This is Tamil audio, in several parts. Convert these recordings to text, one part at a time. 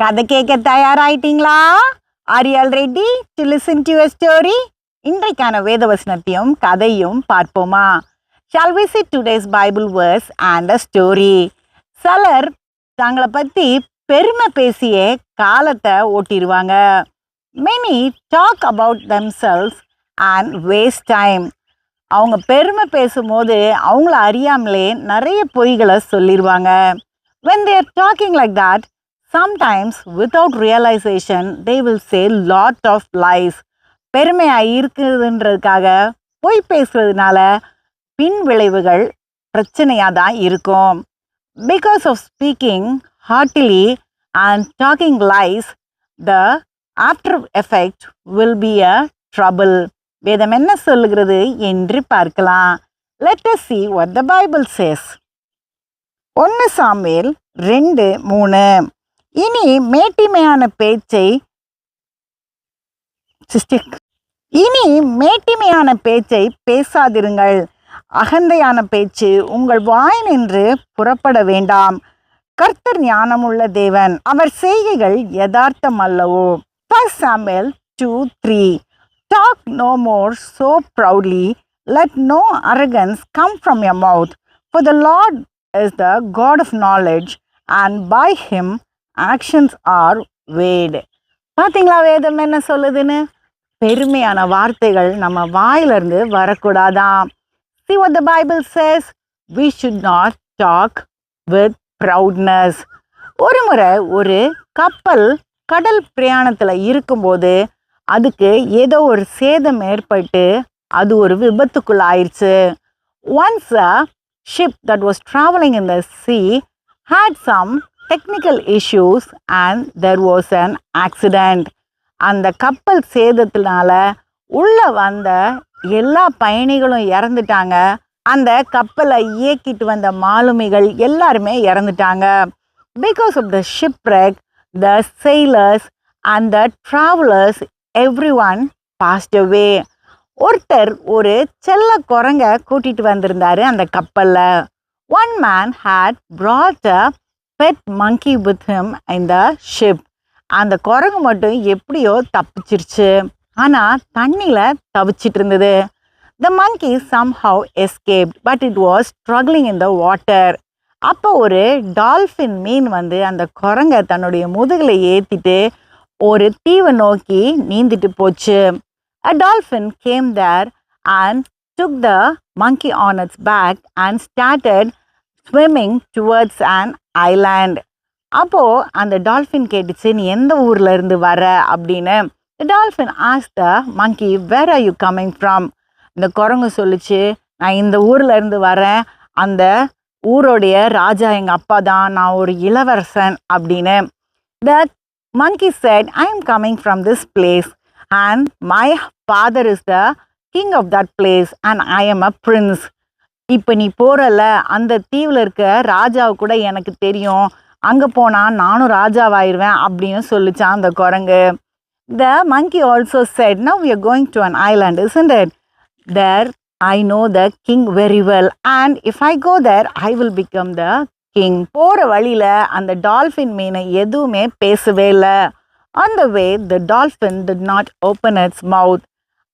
கதை கேட்க தயாராயிட்டீங்களா? Are you ready to listen to story இன்றைக்கான வேதவசனத்தையும் கதையும் பார்ப்போமா? Shall visit see today's Bible verse and a story சிலர் தங்களை பற்றி பெருமை பேசியே காலத்தை ஓட்டிடுவாங்க many talk about themselves and waste time அவங்க பெருமை பேசும்போது அவங்கள அறியாமலே நிறைய பொய்களை சொல்லிடுவாங்க when there talking like that sometimes without realization they will say lot of lies பெருமையாக இருக்குதுன்றதுக்காக பொய் பேசுறதுனால பின் விளைவுகள் பிரச்சனையாக தான் இருக்கும். Because of speaking hardly and talking lies the after effect will be a trouble வேதம் என்ன சொல்லுகிறது என்று பார்க்கலாம். Let us see what the Bible says ஒன்று சாமுவேல் ரெண்டு மூணு. இனி மேட்டிமையான பேச்சை சிஸ்டிக் இனி மேட்டிமையான பேச்சை பேசாதிருங்கள். அகந்தையான பேச்சு உங்கள் வாய் நின்று புறப்பட வேண்டாம். கர்த்தர் ஞானமுள்ள தேவன் அவர் செய்கைகள் யதார்த்தம் அல்லவோ? First Samuel two three talk no more so proudly let no arrogance come from a mouth for the Lord is the God of knowledge and by him actions are weighed பார்த்தீங்களா வேதம் என்ன சொல்லுதுன்னு? பெருமையான வார்த்தைகள் நம்ம வாயிலிருந்து வரக்கூடாதாம். See what the Bible says we should not talk with proudness ஒரு முறை ஒரு கப்பல் கடல் பிரயாணத்தில் இருக்கும்போது அதுக்கு ஏதோ ஒரு சேதம் ஏற்பட்டு அது ஒரு விபத்துக்குள்ள ஆயிடுச்சு once a ship that was travelling in the sea had some technical issues and there was an accident அந்த கப்பல் சேதத்தினால உள்ள வந்த எல்லா பயணிகளும் இறந்துட்டாங்க. அந்த கப்பலை இயக்கிட்டு வந்த மாலுமிகள் எல்லாருமே இறந்துட்டாங்க. Because of the shipwreck the sailors and the travellers every one passed away ஒருத்தர் ஒரு செல்ல குரங்க கூட்டிட்டு வந்திருந்தாரு அந்த கப்பலில். One man had brought a pet monkey with him in the அந்த குரங்கு மட்டும் எப்படியோ தப்பிச்சிருச்சு. ஆனால் தண்ணியில் தவிச்சிட்டு இருந்தது. The somehow escape but it was struggling in the water அப்போ ஒரு டால்ஃபின் மீன் வந்து அந்த குரங்கை தன்னுடைய முதுகில் ஏற்றிட்டு ஒரு தீவை நோக்கி நீந்திட்டு போச்சு. A dolphin came there and took the monkey on its back and started swimming towards and island அப்போது அந்த டால்ஃபின் கேட்டுச்சு நீ எந்த ஊரில் இருந்து வர? அப்படின்னு. Dolphin as the monkey where are you coming from இந்த குரங்கு சொல்லிச்சு நான் இந்த ஊரில் இருந்து வரேன். அந்த ஊரோடைய ராஜா எங்கள் அப்பா தான். நான் ஒரு இளவரசன். அப்படின்னு. The monkey said I am coming from this place and my father is the king of that place and I am a prince இப்போ நீ போறல அந்த தீவில் இருக்க ராஜாவை கூட எனக்கு தெரியும். அங்கே போனால் நானும் ராஜாவாயிருவேன் அப்படின்னு சொல்லிச்சான் அந்த குரங்கு. The monkey also said now you going to an island is in there I know the king very well and if I go there I will become the king போகிற வழியில் அந்த டால்ஃபின் மீனை எதுவுமே பேசவே இல்லை. அந்த way the dolphin did not open its mouth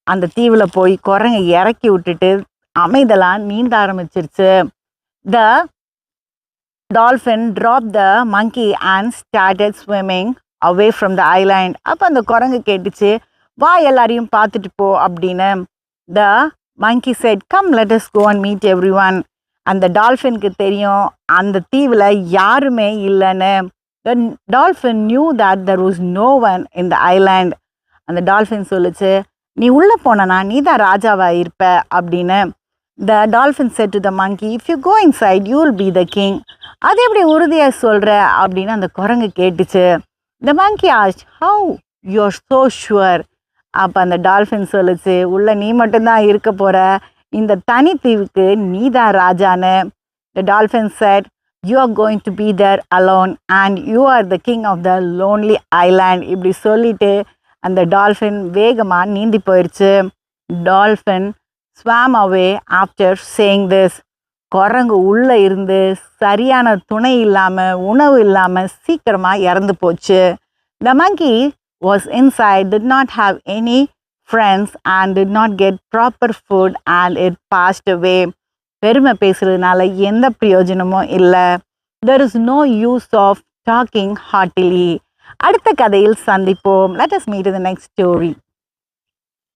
அந்த தீவில் போய் குரங்கை இறக்கி விட்டுட்டு அமைதலாம் நீந்த ஆரம்பிச்சிருச்சு. The dolphin drop the monkey and started swimming away from the island அப்போ அந்த குரங்கு கேட்டுச்சு வா எல்லாரையும் பார்த்துட்டு போ அப்படின்னு. The monkey said come let's go and meet every one அந்த டால்ஃபினுக்கு தெரியும் அந்த தீவில் யாருமே இல்லைன்னு. The dolphin knew that there was no one in the island அந்த டால்ஃபின் சொல்லுச்சு நீ உள்ளே போனனா நீ தான் ராஜாவாக இருப்ப அப்படின்னு. The dolphin said to the monkey if you go inside you will be the king அது எப்படி உறுதியாக சொல்கிற அப்படின்னு அந்த குரங்கு கேட்டுச்சு. The monkey asked how you are so sure அப்போ அந்த டால்ஃபின் சொல்லுச்சு உள்ள நீ மட்டும்தான் இருக்க போகிற இந்த தனித்தீவுக்கு நீ தான் ராஜான்னு. The dolphin said you are going to be there alone and you are the king of the lonely island இப்படி சொல்லிட்டு அந்த டால்ஃபின் வேகமாக நீந்தி போயிடுச்சு dolphin swam away after saying this குரங்கு உள்ளே இருந்து சரியான துணை இல்லாமல் உணவு இல்லாமல் சீக்கிரமாக இறந்து போச்சு. The monkey was inside did not have any friends and did not get proper food and it passed away பெருமை பேசுறதுனால எந்த பிரயோஜனமும் இல்லை. There is no use of talking haughtily அடுத்த கதையில் சந்திப்போம். Let us meet the next story